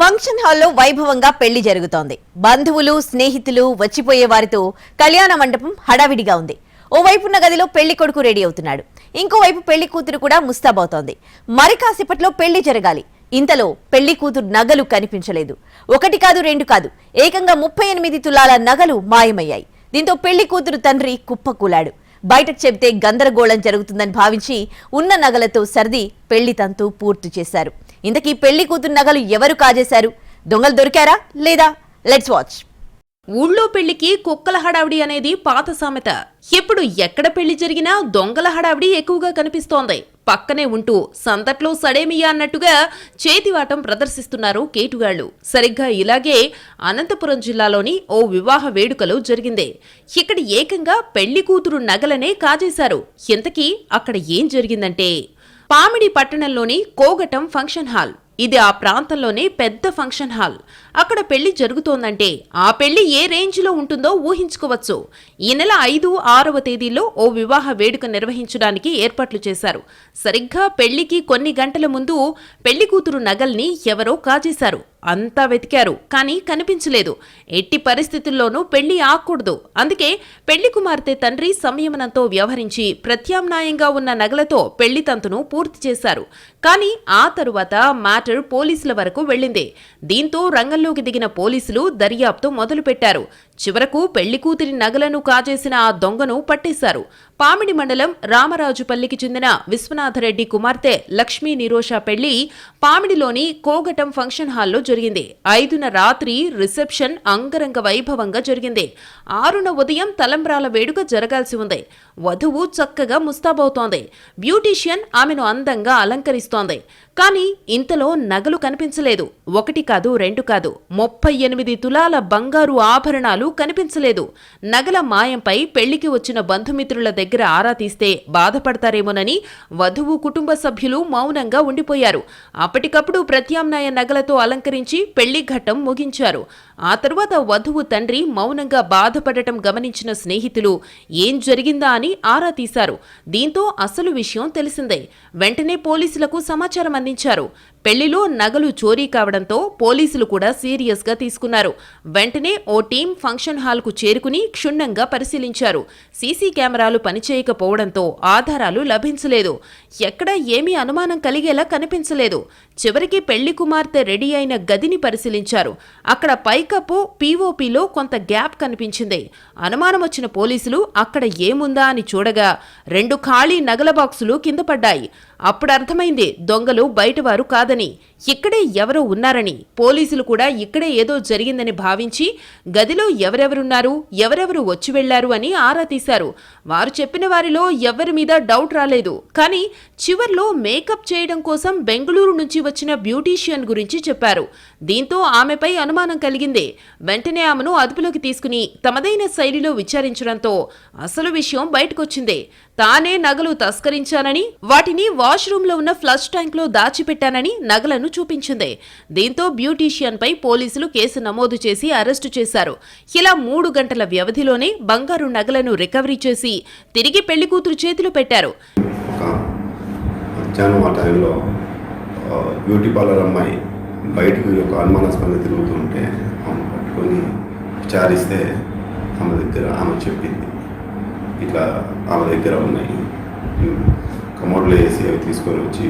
Function హాల్లో వైభవంగా పెళ్ళి జరుగుతోంది. బంధువులు స్నేహితులు వచ్చిపోయే వారితో కళ్యాణ మండపం హడావిడిగా ఉంది. ఓవైపున్న గదిలో పెళ్ళి కొడుకు రెడీ అవుతున్నాడు. ఇంకోవైపు పెళ్ళి కూతురు కూడా ముస్తాబవుతోంది. మరి కాసేపట్లో పెళ్ళి జరగాలి. ఇంతలో పెళ్ళి కూతురు నగలు కనిపించలేదు. ఒకటి కాదు రెండు కాదు ఏకంగా ముప్పై ఎనిమిది తులాల నగలు మాయమయ్యాయి. దీంతో పెళ్ళి కూతురు తండ్రి కుప్పకూలాడు. బయటకు చెబితే గందరగోళం జరుగుతుందని భావించి ఉన్న నగలతో సర్ది పెళ్ళి తంతు పూర్తి చేశారు. ఇంతకీ పెళ్ళి కూతురు నగలు ఎవరు కాజేశారు? దొంగలు దొరికారా? లేదా? లెట్స్ వాచ్ ఊళ్ళో పెళ్ళికి కుక్కల హడావిడి అనేది పాత సామెత. ఇప్పుడు ఎక్కడ పెళ్ళి జరిగినా దొంగల హడావిడి ఎక్కువగా కనిపిస్తోంది. పక్కనే ఉంటూ సందట్లో సడేమియా అన్నట్టుగా చేతివాటం ప్రదర్శిస్తున్నారు కేటుగాళ్ళు సరిగ్గా ఇలాగే అనంతపురం జిల్లాలోని ఓ వివాహ వేడుకలో జరిగింది. ఇక్కడ ఏకంగా పెళ్ళి కూతురు నగలనే కాజేశారు. ఇంతకీ అక్కడ ఏం జరిగిందంటే పామిడి పట్టణంలోని కోగటం ఫంక్షన్ హాల్. ఇది ఆ ప్రాంతంలోనే పెద్ద ఫంక్షన్ హాల్. అక్కడ పెళ్ళి జరుగుతోందంటే ఆ పెళ్ళి ఏ రేంజ్లో ఉంటుందో ఊహించుకోవచ్చు. ఈ నెల ఐదు ఆరవ తేదీలో ఓ వివాహ వేడుక నిర్వహించడానికి ఏర్పాట్లు చేశారు. సరిగ్గా పెళ్ళికి కొన్ని గంటల ముందు పెళ్ళి కూతురు నగల్ని ఎవరో కాజేశారు. అంతా వెతికారు కానీ కనిపించలేదు. ఎట్టి పరిస్థితుల్లోనూ పెళ్ళి ఆకూడదు. అందుకే పెళ్ళి కుమార్తె తండ్రి సంయమనంతో వ్యవహరించి ప్రత్యామ్నాయంగా ఉన్న నగలతో పెళ్ళి తంతును పూర్తి చేశారు. కానీ ఆ తరువాత మ్యాటర్ పోలీసుల వరకు వెళ్ళింది. దీంతో రంగంలోకి దిగిన పోలీసులు దర్యాప్తు మొదలుపెట్టారు. చివరకు పెళ్ళి కూతురి నగలను కాజేసిన ఆ దొంగను పట్టేశారు. పామిడి మండలం రామరాజుపల్లికి చెందిన విశ్వనాథరెడ్డి కుమార్తె లక్ష్మీ నిరోషా పెళ్ళి పామిడిలోని కోగటం ఫంక్షన్ హాల్లో జరిగింది. ఐదున రాత్రి రిసెప్షన్ అంగరంగ వైభవంగా జరిగింది. ఆరున ఉదయం తలంబ్రాల వేడుక జరగాల్సి ఉంది. వధువు చక్కగా ముస్తాబవుతోంది. బ్యూటీషియన్ ఆమెను అందంగా అలంకరిస్తోంది. కానీ ఇంతలో నగలు కనిపించలేదు. ఒకటి కాదు రెండు కాదు ముప్పై ఎనిమిది తులాల బంగారు ఆభరణాలు కనిపించలేదు. నగల మాయంపై పెళ్ళికి వచ్చిన బంధుమిత్రుల దగ్గర ఆరా తీస్తే బాధపడతారేమోనని వధువు కుటుంబ సభ్యులు మౌనంగా ఉండిపోయారు. అప్పటికప్పుడు ప్రత్యామ్నాయ నగలతో అలంకరించి పెళ్ళి ఘట్టం ముగించారు. ఆ తరువాత వధువు తండ్రి మౌనంగా బాధపడటం గమనించిన స్నేహితులు ఏం జరిగిందా? అని ఆరా తీశారు. దీంతో అసలు విషయం తెలిసిందే. వెంటనే పోలీసులకు సమాచారం అందించారు. పెళ్ళిలో నగలు చోరీ కావడంతో పోలీసులు కూడా సీరియస్గా తీసుకున్నారు. వెంటనే ఓ టీం ఫంక్షన్ హాల్కు చేరుకుని క్షుణ్ణంగా పరిశీలించారు. సీసీ కెమెరాలు పనిచేయకపోవడంతో ఆధారాలు లభించలేదు. ఎక్కడ ఏమీ అనుమానం కలిగేలా కనిపించలేదు. చివరికి పెళ్ళి కుమార్తె రెడీ అయిన గదిని పరిశీలించారు. అక్కడ పైకప్పు పీఓపీలో కొంత గ్యాప్ కనిపించింది. అనుమానం వచ్చిన పోలీసులు అక్కడ ఏముందా అని చూడగా రెండు ఖాళీ నగల బాక్సులు కింద పడ్డాయి. అప్పుడు అర్థమైంది దొంగలు బయటవారు சாதனை ఇక్కడే ఎవరో ఉన్నారని పోలీసులు కూడా ఇక్కడే ఏదో జరిగిందని భావించి గదిలో ఎవరెవరున్నారు ఎవరెవరు వచ్చి వెళ్ళారు అని ఆరా తీశారు. వారు చెప్పిన వారిలో ఎవరి మీద డౌట్ రాలేదు. కానీ చివర్లో మేకప్ చేయడం కోసం బెంగళూరు నుంచి వచ్చిన బ్యూటీషియన్ గురించి చెప్పారు. దీంతో ఆమెపై అనుమానం కలిగింది. వెంటనే ఆమెను అదుపులోకి తీసుకుని తమదైన శైలిలో విచారించడంతో అసలు విషయం బయటకొచ్చింది. తానే నగలు తస్కరించానని వాటిని వాష్రూమ్లో ఉన్న ఫ్లష్ ట్యాంక్లో దాచిపెట్టానని నగలను చూపించింది. దీంతో బ్యూటీషియన్ పై పోలీసులు కేసు నమోదు చేసి అరెస్టు చేశారు. ఇలా మూడు గంటల వ్యవధిలోనే బంగారు నగలను రికవరీ చేసి తిరిగి పెళ్ళి కూతురు చేతిలో పెట్టారు. మధ్యాహ్నం ఆ టైంలో బ్యూటీ పార్లర్ అమ్మాయి బయటకు ఒక అనుమానాస్పదంగా తిరుగుతుంటే ఆమె పట్టుకొని విచారిస్తే ఆమె దగ్గర ఆమె చెప్పింది. ఇట్లా ఆమె దగ్గర ఉన్నాయి. కమోడ్లో వేసి అవి తీసుకొని వచ్చి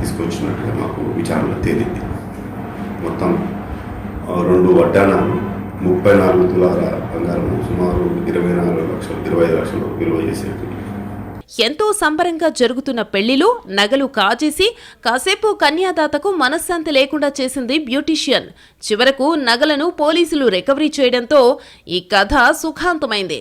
తీసుకొచ్చినట్టుగా మాకు విచారణ తేలింది. మొత్తం రెండు వడ్డానాలు ముప్పై నాలుగు తులాల బంగారం సుమారు ఇరవై నాలుగు లక్షలు ఇరవై ఐదు లక్షలు విలువ చేసేది. ఎంతో సంబరంగా జరుగుతున్న పెళ్ళిలో నగలు కాజేసి కాసేపు కన్యాదాతకు మనశ్శాంతి లేకుండా చేసింది బ్యూటీషియన్. చివరకు నగలను పోలీసులు రికవరీ చేయడంతో ఈ కథ సుఖాంతమైంది.